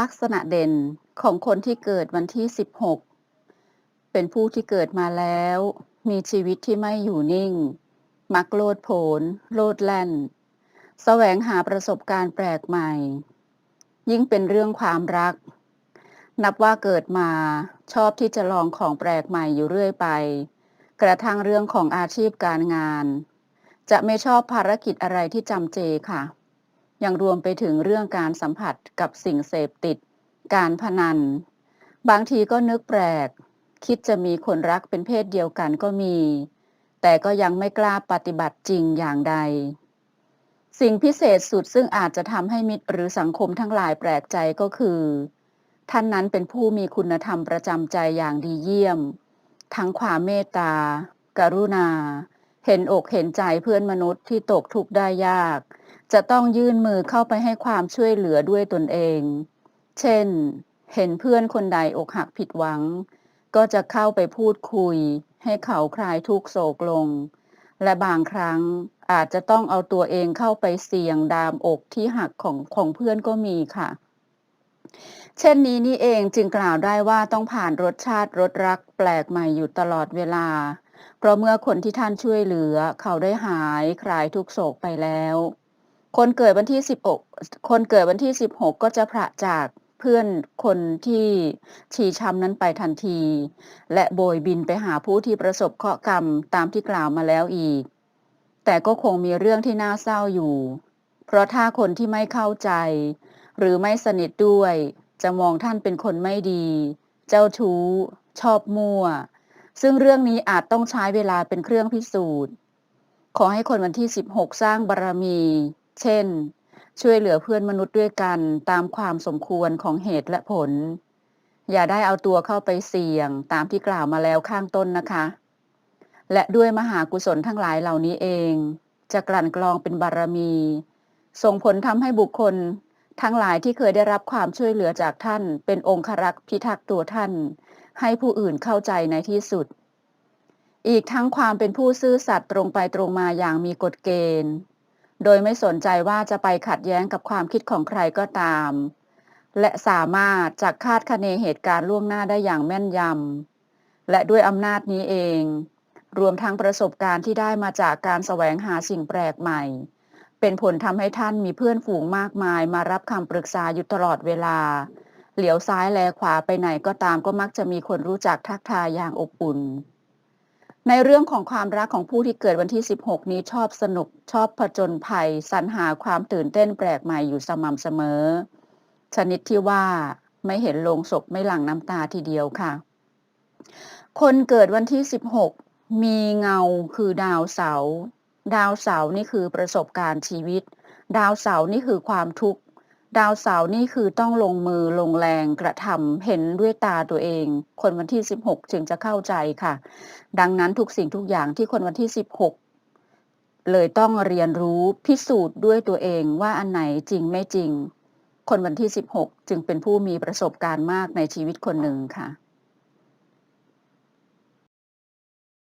ลักษณะเด่นของคนที่เกิดวันที่ 16 เป็นผู้ที่เกิดมาแล้ว มีชีวิตที่ไม่อยู่นิ่ง มักโลดโผน โลดแล่น แสวงหาประสบการณ์แปลกใหม่ ยิ่งเป็นเรื่องความรัก นับว่าเกิดมาชอบที่จะลองของแปลกใหม่อยู่เรื่อยไป กระทั่งเรื่องของอาชีพการงาน จะไม่ชอบภารกิจอะไรที่จำเจค่ะ ยังรวมไปถึงเรื่องการสัมผัสกับสิ่งเสพติด การพนัน บางทีก็นึกแปลก คิดจะมีคนรักเป็นเพศเดียวกันก็มี แต่ก็ยังไม่กล้าปฏิบัติจริงอย่างใด สิ่งพิเศษสุดซึ่งอาจจะทำให้มิตรหรือสังคมทั้งหลายแปลกใจก็คือ ท่านนั้นเป็นผู้มีคุณธรรมประจำใจอย่างดีเยี่ยม ทั้งความเมตตา กรุณา เห็นอกเห็นใจเพื่อนมนุษย์ที่ตกทุกข์ได้ยาก จะต้องยื่นมือเข้าไปให้ความช่วยเหลือด้วยตนเอง เช่น เห็นเพื่อนคนใดอกหักผิดหวัง ก็จะเข้าไปพูดคุย ให้เขาคลายทุกโศกลง และบางครั้งอาจจะต้องเอาตัวเองเข้าไปเสี่ยงดามอกที่หักของของเพื่อนก็มีค่ะ เช่นนี้นี่เองจึงกล่าวได้ว่าต้องผ่านรสชาติรสรักแปลกใหม่อยู่ตลอดเวลา เพราะเมื่อคนที่ท่านช่วยเหลือ เขาได้หายคลายทุกโศกไปแล้ว คนเกิดวันที่16คนเกิดวันที่16ก็จะพระจากเพื่อนคนที่ชีช้ำนั้นไปทันที และโบยบินไปหาผู้ที่ประสบเคราะห์กรรมตามที่กล่าวมาแล้วอีก แต่ก็คงมีเรื่องที่น่าเศร้าอยู่ เพราะถ้าคนที่ไม่เข้าใจ หรือไม่สนิทด้วย จะมองท่านเป็นคนไม่ดี เจ้าชู้ ชอบมั่ว ซึ่งเรื่องนี้อาจต้องใช้เวลาเป็นเครื่องพิสูจน์ ขอให้คนวันที่ 16 สร้างบารมี เช่น ช่วยเหลือเพื่อนมนุษย์ด้วยกันตามความสมควรของเหตุและผล อย่าได้เอาตัวเข้าไปเสี่ยงตามที่กล่าวมาแล้วข้างต้นนะคะ และด้วยมหากุศลทั้งหลายเหล่านี้เอง จะกลั่นกรองเป็นบารมี ส่งผลทำให้บุคคลทั้งหลายที่เคยได้รับความช่วยเหลือจากท่าน เป็นองครักษ์พิทักษ์ตัวท่าน ให้ผู้อื่นเข้าใจในที่สุด อีกทั้งความเป็นผู้ซื่อสัตย์ตรงไปตรงมาอย่างมีกฎเกณฑ์ โดยไม่สนใจว่าจะไปขัดแย้งกับความคิดของใครก็ตาม และสามารถจักคาดคะเนเหตุการณ์ล่วงหน้าได้อย่างแม่นยำ และด้วยอำนาจนี้เอง รวมทั้งประสบการณ์ที่ได้มาจากการแสวงหาสิ่งแปลกใหม่ เป็นผลทำให้ท่านมีเพื่อนฝูงมากมาย มารับคำปรึกษาอยู่ตลอดเวลา เหลียวซ้ายแลขวาไปไหนก็ตามก็มักจะมีคนรู้จักทักทายอย่างอบอุ่น ในเรื่องของความรักของผู้ที่เกิดวันที่ 16 นี้ชอบสนุกชอบผจญภัย สรรหาความตื่นเต้นแปลกใหม่อยู่สม่ำเสมอ ชนิดที่ว่าไม่เห็นโลงศพไม่หลั่งน้ำตาทีเดียวค่ะ คนเกิดวันที่ 16 มีเงาคือดาวเสาร์ดาวเสานี่คือประสบการณ์ชีวิต ดาวเสานี่คือความทุกข์ ดาวเสาร์นี่คือต้องลงมือลงแรงกระทำเห็นด้วยตาตัวเอง คนวันที่ 16จึงจะเข้าใจค่ะ ดังนั้นทุกสิ่งทุกอย่างที่คนวันที่ 16 เลยต้องเรียนรู้พิสูจน์ด้วยตัวเองว่าอันไหนจริงไม่จริง คนวันที่ 16 จึงเป็นผู้มีประสบการณ์มากในชีวิตคนหนึ่งค่ะ